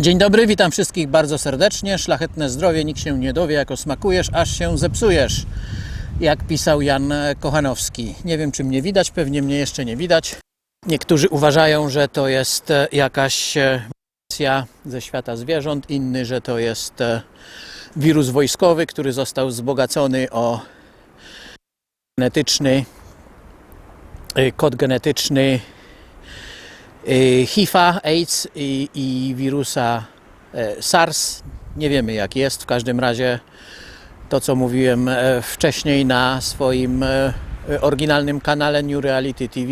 Dzień dobry, witam wszystkich bardzo serdecznie. Szlachetne zdrowie, nikt się nie dowie, jako smakujesz, aż się zepsujesz. Jak pisał Jan Kochanowski. Nie wiem, czy mnie widać, pewnie mnie jeszcze nie widać. Niektórzy uważają, że to jest e, jakaś e, mutacja ze świata zwierząt, inny, że to jest e, wirus wojskowy, który został wzbogacony o genetyczny, kod genetyczny HIV-a, AIDS i, i wirusa e, SARS. Nie wiemy jak jest, w każdym razie to co mówiłem e, wcześniej na swoim e, oryginalnym kanale New Reality TV.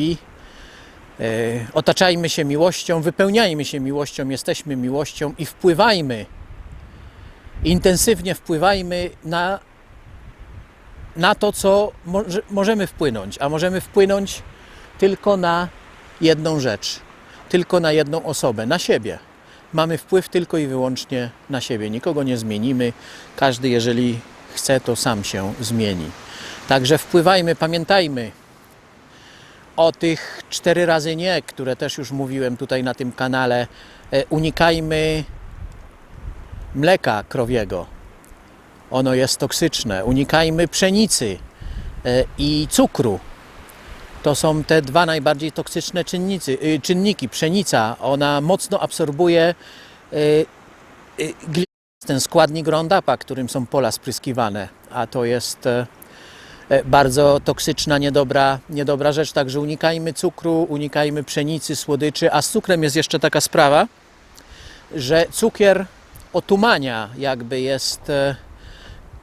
Otaczajmy się miłością, wypełniajmy się miłością, jesteśmy miłością i wpływajmy, intensywnie wpływajmy na, na to, co może, możemy wpłynąć, a możemy wpłynąć tylko na jedną rzecz tylko na jedną osobę, na siebie. Mamy wpływ tylko i wyłącznie na siebie. Nikogo nie zmienimy. Każdy, jeżeli chce, to sam się zmieni. Także wpływajmy, pamiętajmy o tych cztery razy nie, które też już mówiłem tutaj na tym kanale. E, Unikajmy mleka krowiego. Ono jest toksyczne. Unikajmy pszenicy e, i cukru. To są te dwa najbardziej toksyczne czynnicy, y, czynniki. Pszenica, ona mocno absorbuje y, y, ten składnik Roundapa, którym są pola spryskiwane, a to jest e, e, bardzo toksyczna, niedobra, niedobra rzecz, także unikajmy cukru, unikajmy pszenicy, słodyczy, a z cukrem jest jeszcze taka sprawa, że cukier otumania jakby jest e,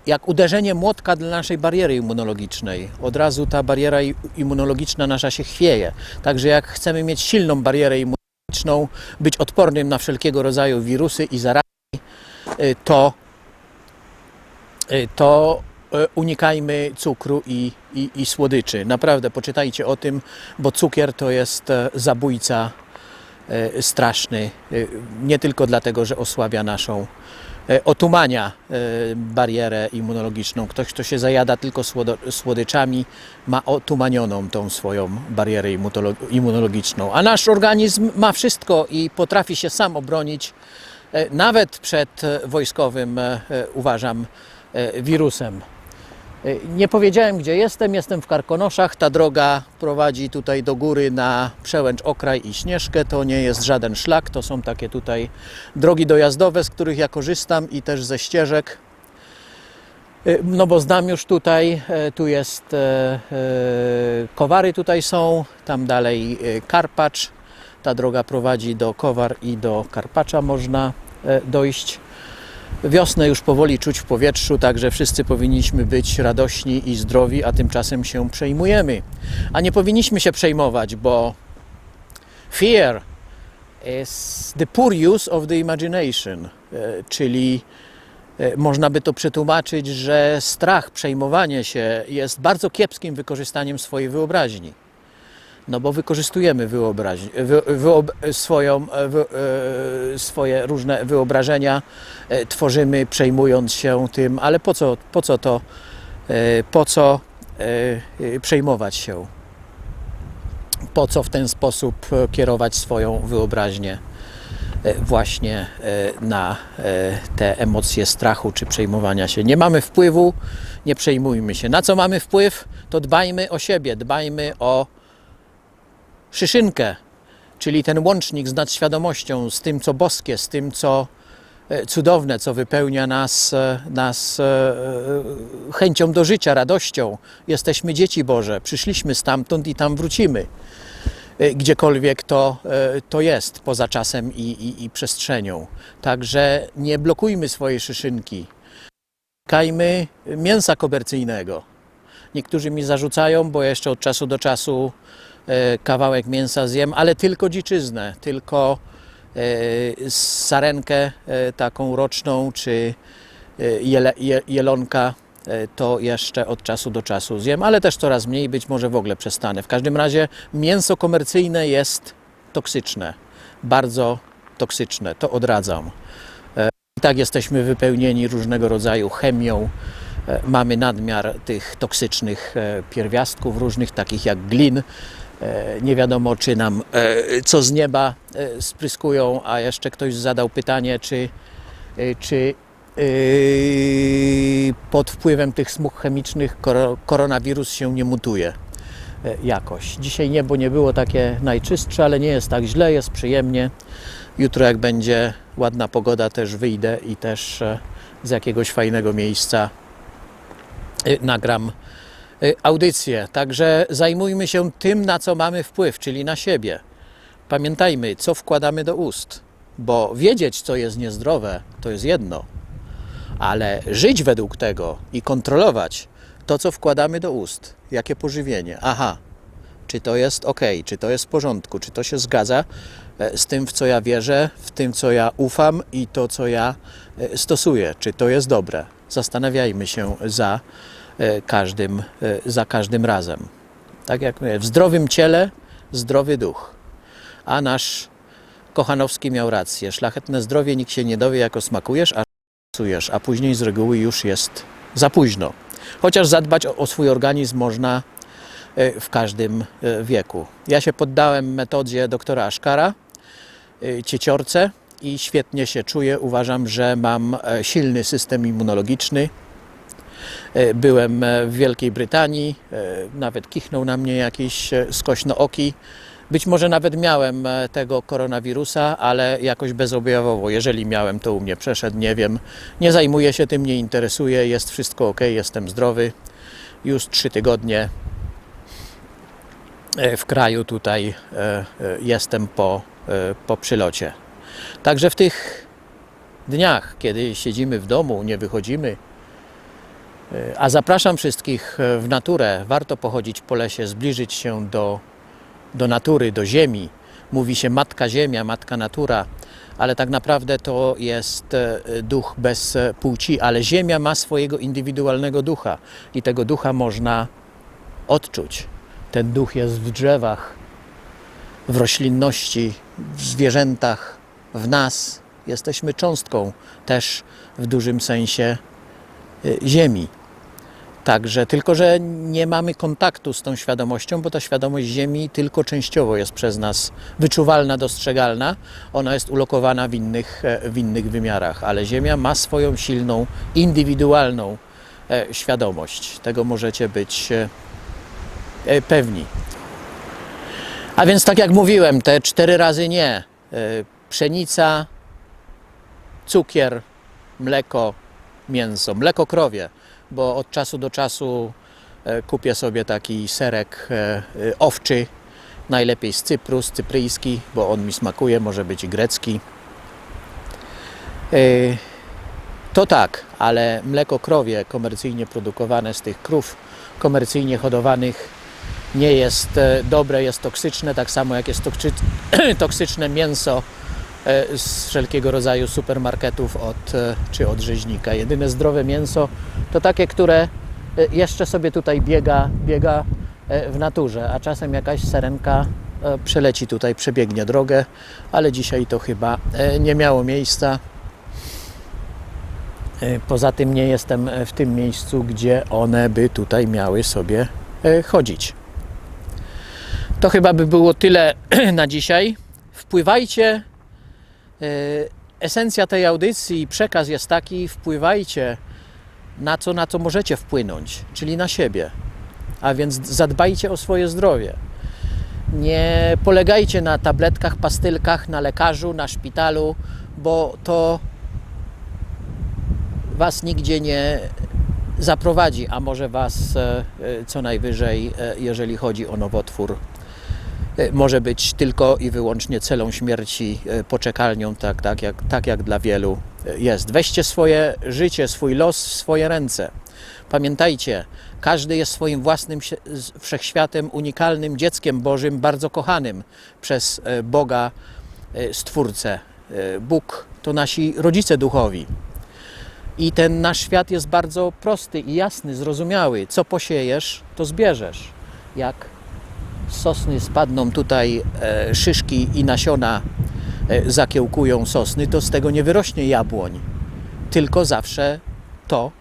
jak uderzenie młotka dla naszej bariery immunologicznej. Od razu ta bariera immunologiczna nasza się chwieje. Także jak chcemy mieć silną barierę immunologiczną, być odpornym na wszelkiego rodzaju wirusy i zarazy, to, y, to y, unikajmy cukru i, i, i słodyczy. Naprawdę poczytajcie o tym, bo cukier to jest e, zabójca e, straszny. e, Nie tylko dlatego, że osłabia naszą otumania e, barierę immunologiczną. Ktoś, kto się zajada tylko słodyczami, ma otumanioną tą swoją barierę immunologiczną. A nasz organizm ma wszystko i potrafi się sam obronić, e, nawet przed e, wojskowym, e, e, uważam, e, wirusem. E, Nie powiedziałem, gdzie jestem. Jestem w Karkonoszach. Ta droga prowadzi tutaj do góry na Przełęcz Okraj i Śnieżkę. To nie jest żaden szlak, to są takie tutaj drogi dojazdowe, z których ja korzystam i też ze ścieżek. E, No bo znam już tutaj, e, tu jest Kowary tutaj są, tam dalej Karpacz. Ta droga prowadzi do Kowar i do Karpacza można dojść. Wiosnę już powoli czuć w powietrzu, także wszyscy powinniśmy być radośni i zdrowi, a tymczasem się przejmujemy. A nie powinniśmy się przejmować, bo fear is the poor use of the imagination, e, czyli e, można by to przetłumaczyć, że strach, przejmowanie się jest bardzo kiepskim wykorzystaniem swojej wyobraźni. No bo wykorzystujemy wyobraź, wy, wyob, swoją, e, wy, e, swoje różne wyobrażenia, e, tworzymy przejmując się tym, ale po co, po co to, po co przejmować się? Po co w ten sposób kierować swoją wyobraźnię właśnie na te emocje strachu czy przejmowania się? Nie mamy wpływu, nie przejmujmy się. Na co mamy wpływ? To dbajmy o siebie, dbajmy o szyszynkę, czyli ten łącznik z nadświadomością, z tym, co boskie, z tym, co e, cudowne, co wypełnia nas, e, nas e, chęcią do życia, radością. Jesteśmy dzieci Boże, przyszliśmy stamtąd i tam wrócimy. Gdziekolwiek to, to jest, poza czasem i, i, i przestrzenią. Także nie blokujmy swojej szyszynki. Kajmy mięsa komercyjnego. Niektórzy mi zarzucają, bo jeszcze od czasu do czasu kawałek mięsa zjem, ale tylko dziczyznę, tylko e, sarenkę e, taką roczną, czy e, jelonka, e, to jeszcze od czasu do czasu zjem, ale też coraz mniej, być może w ogóle przestanę. W każdym razie mięso komercyjne jest toksyczne, bardzo toksyczne, to odradzam. E, I tak jesteśmy wypełnieni różnego rodzaju chemią, e, mamy nadmiar tych toksycznych e, pierwiastków różnych, takich jak glin, E, Nie wiadomo, czy nam e, co z nieba e, spryskują, a jeszcze ktoś zadał pytanie, czy, e, czy e, pod wpływem tych smug chemicznych koro- koronawirus się nie mutuje e, jakoś. Dzisiaj niebo nie było takie najczystsze, ale nie jest tak źle, jest przyjemnie. Jutro jak będzie ładna pogoda też wyjdę i też e, z jakiegoś fajnego miejsca e, nagram e, audycję. Także zajmujmy się tym, na co mamy wpływ, czyli na siebie. Pamiętajmy, co wkładamy do ust, bo wiedzieć, co jest niezdrowe, to jest jedno, ale żyć według tego i kontrolować to, co wkładamy do ust, jakie pożywienie. Aha, czy to jest ok, czy to jest w porządku, czy to się zgadza e, z tym, w co ja wierzę, w tym, co ja ufam i to, co ja e, stosuję, czy to jest dobre. Zastanawiajmy się za każdym, e, za każdym razem. Tak jak mówię, w zdrowym ciele zdrowy duch. A nasz Kochanowski miał rację. Szlachetne zdrowie nikt się nie dowie, jako smakujesz, a psujesz, a później z reguły już jest za późno. Chociaż zadbać o, o swój organizm można e, w każdym e, wieku. Ja się poddałem metodzie doktora Aszkara, e, cieciorce i świetnie się czuję. Uważam, że mam e, silny system immunologiczny. E, Byłem e, w Wielkiej Brytanii, e, nawet kichnął na mnie jakiś skośnooki. Być może nawet miałem tego koronawirusa, ale jakoś bezobjawowo. Jeżeli miałem, to u mnie przeszedł, nie wiem. Nie zajmuję się tym, nie interesuję, jest wszystko ok, jestem zdrowy. Już trzy tygodnie w kraju tutaj jestem po, po przylocie. Także w tych dniach, kiedy siedzimy w domu, nie wychodzimy, a zapraszam wszystkich e, w naturę, warto pochodzić po lesie, zbliżyć się do, do natury, do ziemi. Mówi się matka ziemia, matka natura, ale tak naprawdę to jest e, duch bez e, płci, ale ziemia ma swojego indywidualnego ducha i tego ducha można odczuć. Ten duch jest w drzewach, w roślinności, w zwierzętach, w nas. Jesteśmy cząstką też w dużym sensie y, Ziemi. Także, tylko że nie mamy kontaktu z tą świadomością, bo ta świadomość Ziemi tylko częściowo jest przez nas wyczuwalna, dostrzegalna. Ona jest ulokowana w innych, e, w innych wymiarach, ale Ziemia ma swoją silną, indywidualną e, świadomość. Tego możecie być e, pewni. A więc, tak jak mówiłem, te cztery razy nie. Pszenica, cukier, mleko, mięso. Mleko krowie, bo od czasu do czasu e, kupię sobie taki serek e, e, owczy, najlepiej z Cypru, z cypryjski, bo on mi smakuje, może być i grecki. To tak, ale mleko krowie komercyjnie produkowane z tych krów komercyjnie hodowanych nie jest dobre, jest toksyczne, tak samo jak jest toksy- toksyczne mięso z wszelkiego rodzaju supermarketów od, e, czy od rzeźnika. Jedyne zdrowe mięso to takie, które e, jeszcze sobie tutaj biega, biega e, w naturze, a czasem jakaś serenka e, przeleci tutaj, przebiegnie drogę, ale dzisiaj to chyba e, nie miało miejsca. E, Poza tym nie jestem e, w tym miejscu, gdzie one by tutaj miały sobie e, chodzić. To chyba by było tyle na dzisiaj. Wpływajcie. E, Esencja tej audycji i przekaz jest taki: wpływajcie na co, na co możecie wpłynąć, czyli na siebie. A więc zadbajcie o swoje zdrowie. Nie polegajcie na tabletkach, pastylkach, na lekarzu, na szpitalu, bo to Was nigdzie nie zaprowadzi, a może Was e, e, co najwyżej, e, jeżeli chodzi o nowotwór, może być tylko i wyłącznie celą śmierci, e, poczekalnią, tak, tak, jak, tak jak dla wielu e, jest. Weźcie swoje życie, swój los w swoje ręce. Pamiętajcie, każdy jest swoim własnym wszechświatem, unikalnym dzieckiem Bożym, bardzo kochanym przez e, Boga, e, Stwórcę. E, Bóg to nasi rodzice duchowi. I ten nasz świat jest bardzo prosty i jasny, zrozumiały. Co posiejesz, to zbierzesz. Jak sosny spadną tutaj e, szyszki i nasiona e, zakiełkują sosny, to z tego nie wyrośnie jabłoń. Tylko zawsze to,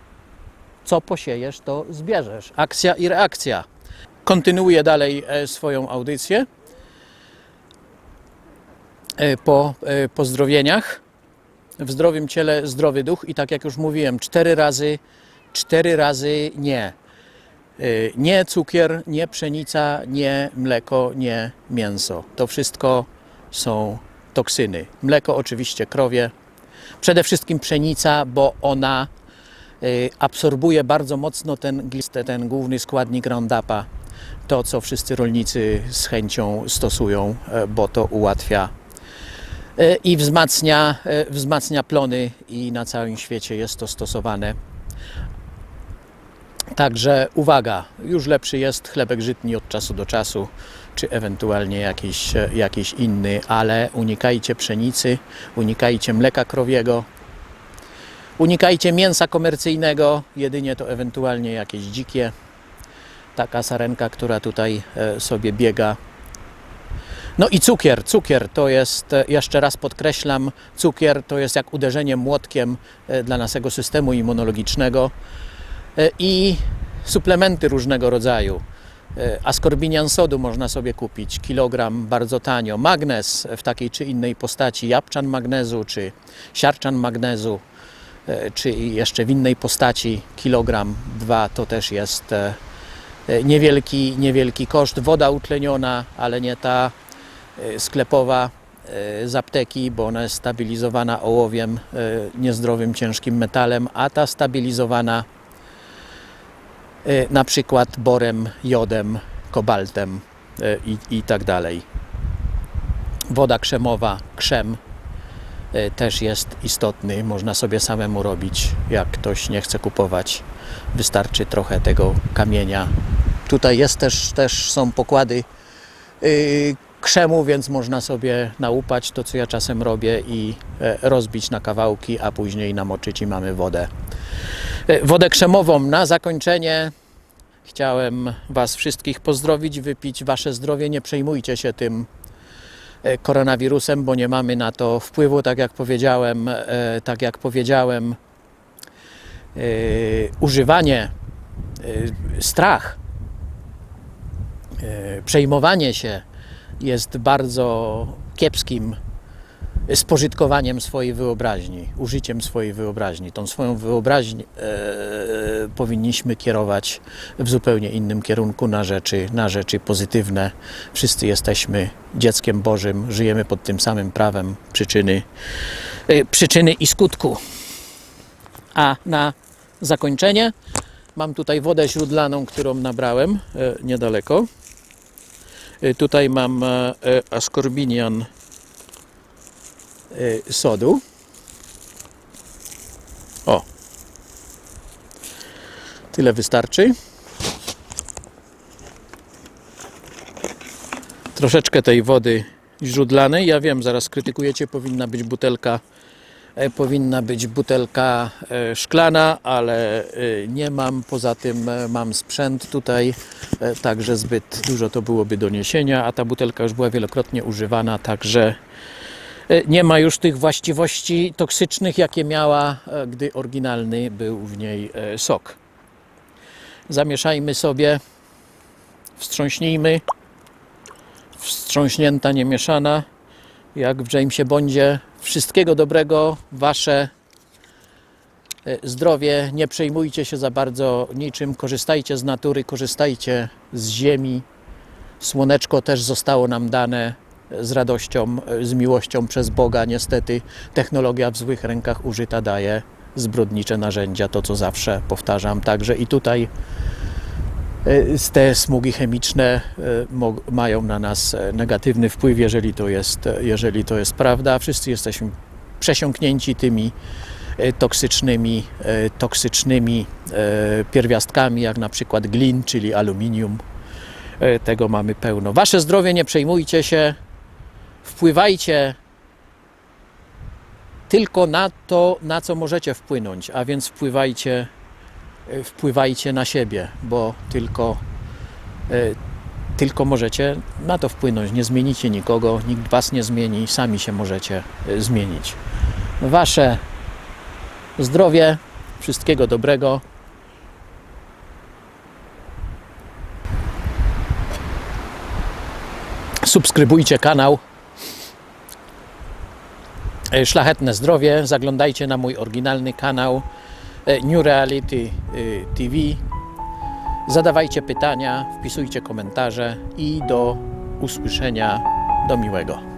co posiejesz, to zbierzesz. Akcja i reakcja. kontynuuję dalej e, swoją audycję po pozdrowieniach. W zdrowym ciele zdrowy duch i tak jak już mówiłem, cztery razy, cztery razy nie. Y, Nie cukier, nie pszenica, nie mleko, nie mięso. To wszystko są toksyny. Mleko oczywiście krowie. Przede wszystkim pszenica, bo ona y, absorbuje bardzo mocno ten, glist- ten główny składnik Roundupa. To, co wszyscy rolnicy z chęcią stosują, e, bo to ułatwia e, i wzmacnia, e, wzmacnia plony i na całym świecie jest to stosowane. Także uwaga, już lepszy jest chlebek żytni od czasu do czasu, czy ewentualnie jakiś, e, jakiś inny, ale unikajcie pszenicy, unikajcie mleka krowiego, unikajcie mięsa komercyjnego, jedynie to ewentualnie jakieś dzikie. Taka sarenka, która tutaj e, sobie biega. No i cukier, cukier to jest, e, jeszcze raz podkreślam, cukier to jest jak uderzenie młotkiem dla naszego systemu immunologicznego i suplementy różnego rodzaju. E, Askorbinian sodu można sobie kupić, kilogram bardzo tanio. Magnez w takiej czy innej postaci, jabłczan magnezu czy siarczan magnezu, e, czy jeszcze w innej postaci, kilogram, dwa, to też jest e, e, niewielki, niewielki koszt. Woda utleniona, ale nie ta e, sklepowa e, z apteki, bo ona jest stabilizowana ołowiem, e, niezdrowym, ciężkim metalem, a ta stabilizowana e, na przykład borem, jodem, kobaltem e, i, i tak dalej. Woda krzemowa, krzem e, też jest istotny, można sobie samemu robić, jak ktoś nie chce kupować. Wystarczy trochę tego kamienia. Tutaj jest też, też są pokłady krzemu, więc można sobie naupać to, co ja czasem robię i e, rozbić na kawałki, a później namoczyć i mamy wodę. E, Wodę krzemową na zakończenie chciałem Was wszystkich pozdrowić, wypić Wasze zdrowie. Nie przejmujcie się tym e, koronawirusem, bo nie mamy na to wpływu, tak jak powiedziałem. e, Tak jak powiedziałem, używanie, strach, przejmowanie się jest bardzo kiepskim spożytkowaniem swojej wyobraźni, użyciem swojej wyobraźni. Tą swoją wyobraźnię e, powinniśmy kierować w zupełnie innym kierunku na rzeczy, na rzeczy pozytywne. Wszyscy jesteśmy dzieckiem Bożym, żyjemy pod tym samym prawem przyczyny, e, przyczyny i skutku. A na zakończenie mam tutaj wodę źródlaną, którą nabrałem e, niedaleko. Tutaj mam e, askorbinian e, sodu. O. Tyle wystarczy. Troszeczkę tej wody źródlanej. Ja wiem, zaraz krytykujecie, powinna być butelka e, powinna być butelka e, szklana, ale e, nie mam. Poza tym mam sprzęt tutaj, także zbyt dużo to byłoby do niesienia, a ta butelka już była wielokrotnie używana, także nie ma już tych właściwości toksycznych, jakie miała, e, gdy oryginalny był w niej e, sok. Zamieszajmy sobie, wstrząśnijmy. Wstrząśnięta, nie mieszana, jak w Jamesie Bondzie. Wszystkiego dobrego, wasze e, zdrowie. Nie przejmujcie się za bardzo niczym. Korzystajcie z natury, korzystajcie z ziemi. Słoneczko też zostało nam dane z radością, e, z miłością przez Boga. Niestety technologia w złych rękach użyta daje zbrodnicze narzędzia, to co zawsze powtarzam. Także i tutaj e, te smugi chemiczne e, mają na nas negatywny wpływ, jeżeli to jest, jeżeli to jest prawda. Wszyscy jesteśmy przesiąknięci tymi toksycznymi, toksycznymi pierwiastkami, jak na przykład glin, czyli aluminium. Tego mamy pełno. Wasze zdrowie nie przejmujcie się. Wpływajcie tylko na to, na co możecie wpłynąć, a więc wpływajcie e, wpływajcie na siebie, bo tylko, e, tylko możecie na to wpłynąć. Nie zmienicie nikogo, nikt was nie zmieni, sami się możecie e, zmienić. Wasze zdrowie, wszystkiego dobrego. Subskrybujcie kanał. E, Szlachetne zdrowie. Zaglądajcie na mój oryginalny kanał e, New Reality y, TV. Zadawajcie pytania, wpisujcie komentarze i do usłyszenia, do miłego.